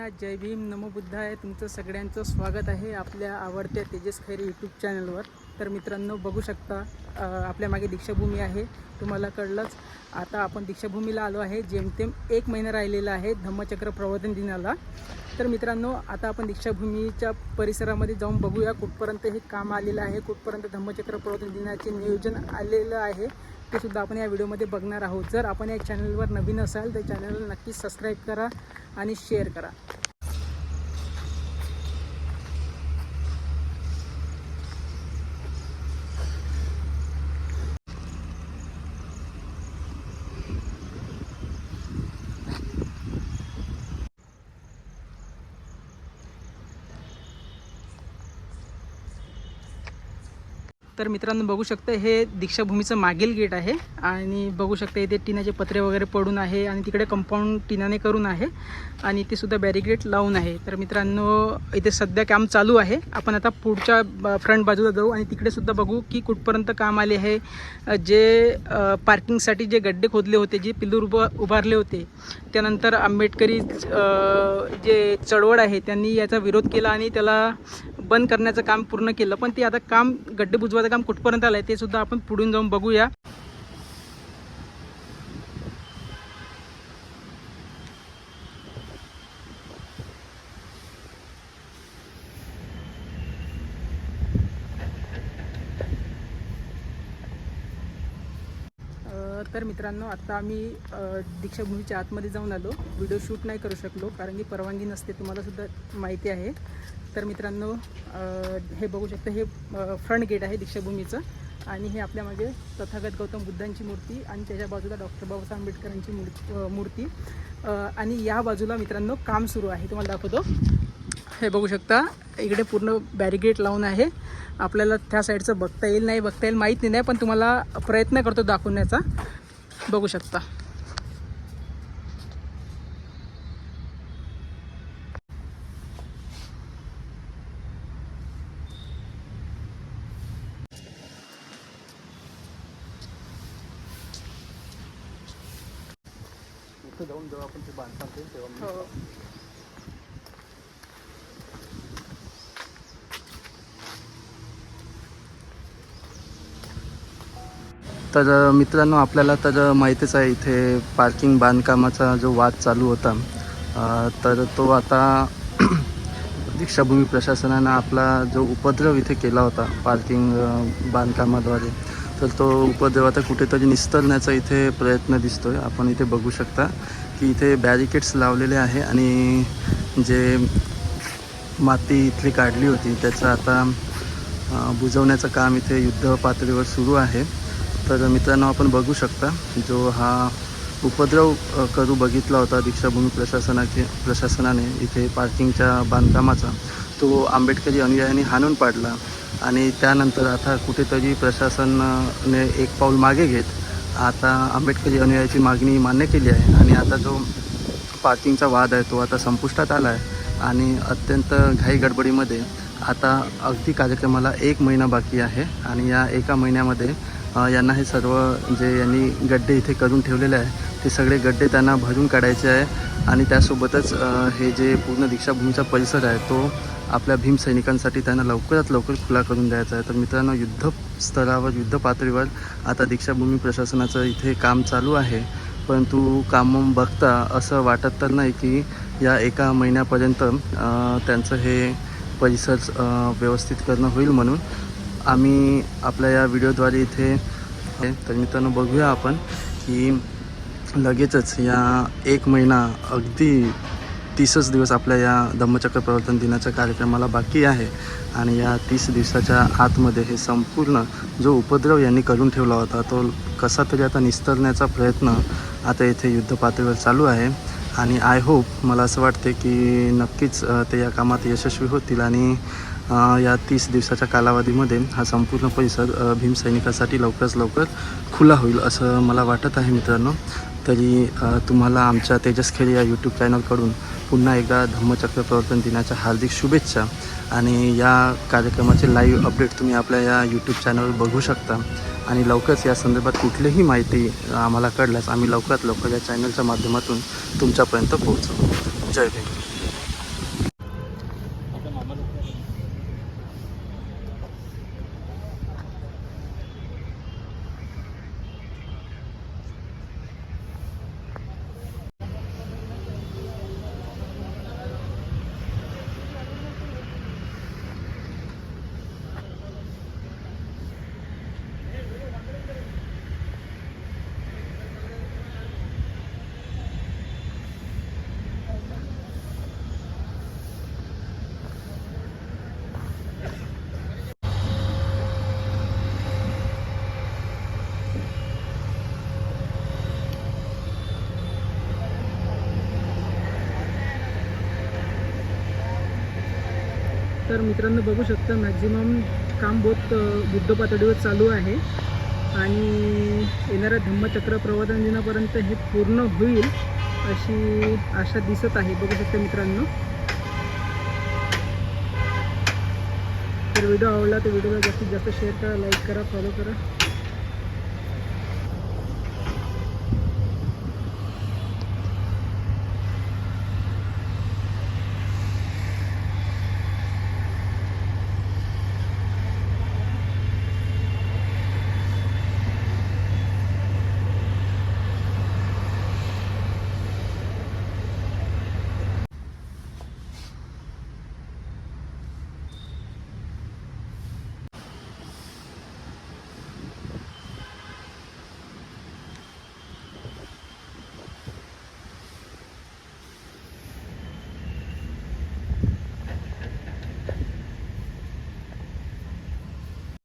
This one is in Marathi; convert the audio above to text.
सगळ्यांना जय भीम नमो बुद्धाय. तुमचं सगळ्यांचं स्वागत आहे आपल्या आवडत्या तेजस खैरे यूट्यूब चॅनलवर तर मित्रांनो बघू शकता आपल्या मागे दीक्षाभूमी आहे. तुम्हाला कळलंच आता आपण दीक्षाभूमीला आलो आहे. जेमतेम एक महिना राहिलेला आहे धम्मचक्र प्रवर्तन दिनाला. तर मित्रांनो आता आपण दीक्षाभूमीच्या परिसरामध्ये जाऊन बघूया कुठपर्यंत हे काम आलेलं आहे कुठपर्यंत धम्मचक्र प्रवर्तन दिनाचे नियोजन आलेलं आहे. ते सुद्धा आपण या व्हिडिओमध्ये बघणार आहोत. जर आपण या चॅनलवर नवीन असाल तर चॅनलला नक्कीच सबस्क्राईब करा आणि शेअर करा. तर मित्रांनो बघू शकता हे दीक्षाभूमीचं मागील गेट आहे. आणि बघू शकता इथे टिनाचे पत्रे वगैरे पडून आहे आणि तिकडे कंपाऊंड टिनाने करून आहे. आणि ते सुद्धा बॅरिगेट लावून आहे. तर मित्रांनो इथे सध्या काम चालू आहे. आपण आता पुढच्या ब- फ्रंट बाजूला जाऊ आणि तिकडे सुद्धा बघू की कुठपर्यंत काम आले आहे. जे पार्किंगसाठी जे गड्डे खोदले होते जे पिल्लूर उभ उभारले होते त्यानंतर आंबेडकरी जे चळवळ आहे त्यांनी याचा विरोध केला आणि त्याला बंद करण्याचं काम पूर्ण केलं पण ते आता काम गड्डे बुजवायचं काम कुठपर्यंत आलं आहे ते सुद्धा आपण पुढून जाऊन बघूया. तर मित्रांनो आत्ता आम्ही दीक्षाभूमीच्या आतमध्ये जाऊन आलो. व्हिडिओ शूट नाही करू शकलो कारण की परवानगी नसते तुम्हाला सुद्धा माहिती आहे. तर मित्रांनो हे बघू शकता हे फ्रंट गेट आहे दीक्षाभूमीचं. आणि हे आपल्या मागे तथागत गौतम बुद्धांची मूर्ती आणि त्याच्या बाजूला डॉक्टर बाबासाहेब आंबेडकरांची मूर्ती मूर्ती. आणि या बाजूला मित्रांनो काम सुरू आहे. तुम्हाला दाखवतो. हे बघू शकता इकडे पूर्ण बॅरिगेट लावून आहे. आपल्याला त्या साईडचं बघता येईल नाही बघता येईल माहीत नाही पण तुम्हाला प्रयत्न करतो दाखवण्याचा. बघू शकता इथं जाऊन जेव्हा आपण ते बांधकाम करू तेव्हा मी हो तर मित्रांनो आपल्याला तर माहितीच आहे इथे पार्किंग बांधकामाचा जो वाद चालू होता. तर तो आता दीक्षाभूमी प्रशासनानं आपला जो उपद्रव इथे केला होता पार्किंग बांधकामाद्वारे तर तो उपद्रव आता कुठेतरी निस्तरण्याचा इथे प्रयत्न दिसतोय. आपण इथे बघू शकता की इथे बॅरिकेड्स लावलेले आहे आणि जे माती इथली काढली होती त्याचं आता बुजवण्याचं काम इथे युद्ध पातळीवर सुरू आहे. तर मित्रांनो आपण बघू शकता जो हा उपद्रव करू बघितला होता दीक्षाभूमी प्रशासनाचे प्रशासनाने इथे पार्किंगच्या बांधकामाचा. तो आंबेडकरी अनुयायांनी हाणून पाडला आणि त्यानंतर आता कुठेतरी प्रशासनाने एक पाऊल मागे घेत आता आंबेडकरी अनुयायाची मागणी मान्य केली आहे आणि आता जो पार्किंगचा वाद आहे तो आता संपुष्टात आला आहे आणि अत्यंत घाई गडबडीमध्ये आता अगदी कार्यक्रमाला एक महिना बाकी आहे आणि या एका महिन्यामध्ये यांना हे सर्व जे यांनी गड्डे इथे करून ठेवलेले आहे ते सगळे गड्डे त्यांना भरून काढायचे आहे. आणि त्यासोबतच हे जे पूर्ण दीक्षाभूमीचा परिसर आहे तो आपल्या भीम सैनिकांसाठी त्यांना लवकरात लवकर खुला करून द्यायचा आहे. तर मित्रांनो युद्ध स्तरावर युद्ध पातळीवर आता दीक्षाभूमी प्रशासनाचं इथे काम चालू आहे. परंतु काम बघता असं वाटत तर नाही की या एका महिन्यापर्यंत त्यांचं हे परिसर व्यवस्थित करणं होईल म्हणून. आम्ही आपल्या या व्हिडिओद्वारे इथे तर मित्रांनो बघूया आपण की लगेचच या एक महिना अगदी तीसच दिवस आपल्या या धम्मचक्र प्रवर्तन दिनाच्या कार्यक्रमाला बाकी आहे. आणि या तीस दिवसाच्या आतमध्ये हे संपूर्ण जो उपद्रव यांनी करून ठेवला होता तो कसा तरी आता निस्तरण्याचा प्रयत्न आता इथे युद्ध पातळीवर चालू आहे. आणि आय होप मला असं वाटते की नक्कीच ते या कामात यशस्वी होतील. आणि या तीस दिवसाच्या कालावधीमध्ये हा संपूर्ण परिसर भीमसैनिकासाठी भीम सैनिकासाठी लवकरात लवकर खुला होईल असं मला वाटत आहे मित्रांनो. तरी तुम्हाला आमच्या तेजस खेळ या यूट्यूब चॅनलकडून पुन्हा एकदा धम्मचक्र प्रवर्तन दिनाच्या हार्दिक शुभेच्छा. आणि या कार्यक्रमाचे लाईव्ह अपडेट तुम्ही आपल्या या यूट्यूब चॅनलवर बघू शकता. आणि लवकरच या संदर्भात कुठलीही माहिती आम्हाला कळल्यास आम्ही लवकरात लवकर या चॅनलच्या माध्यमातून तुमच्यापर्यंत पोहोचू. जय भीम. तर मित्रांनो बघू शकता मॅक्झिमम काम बहुत बुद्ध पातळीवर चालू आहे. आणि येणाऱ्या धम्मचक्र प्रवर्तन दिनापर्यंत हे पूर्ण होईल अशी आशा दिसत आहे. बघू शकता मित्रांनो. तर व्हिडिओ आवडला तर व्हिडिओला जास्तीत जास्त शेअर करा लाईक करा फॉलो करा.